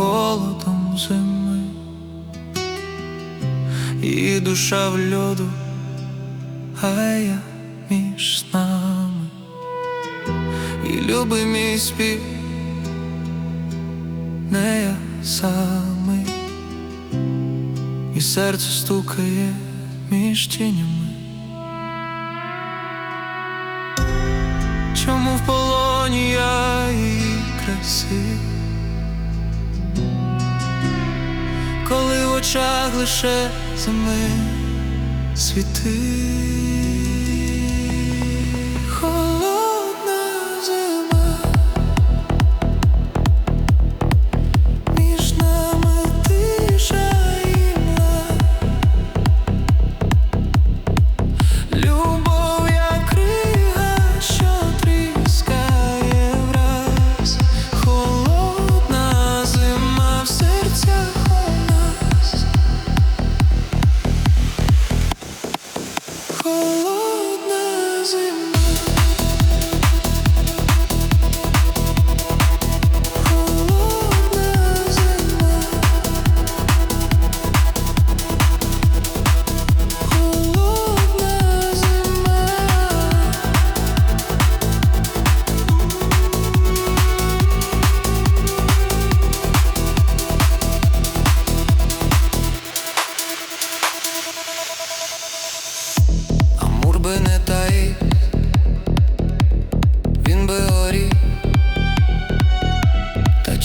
холодом зими, і душа в льоду, а я між нами, і любий мій спів, не я самий, і серце стукає між тінями. Чому в полоні я її краси? Очах лише зими світи, холодна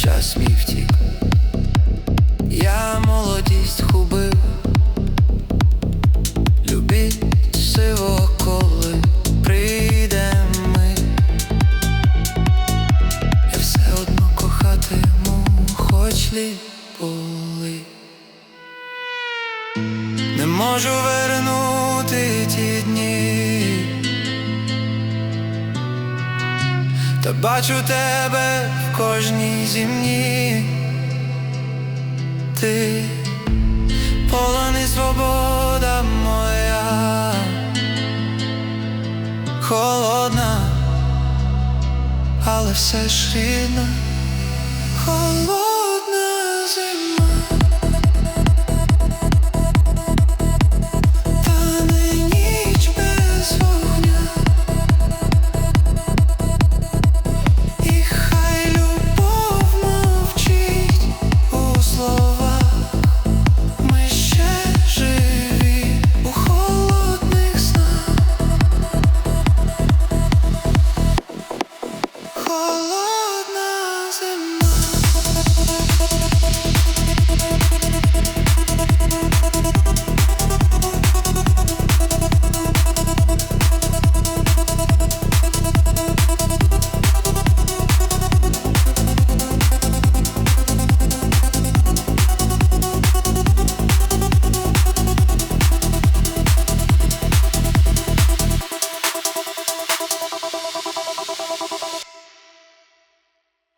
час мій втік. Я молодість губив, любіть сиво, коли прийде ми. Я все одно кохатиму, хоч були. Не можу вернути ті та бачу тебе в кожній зімні, ти полони свобода моя, холодна, але все ж рідна, холодна зима.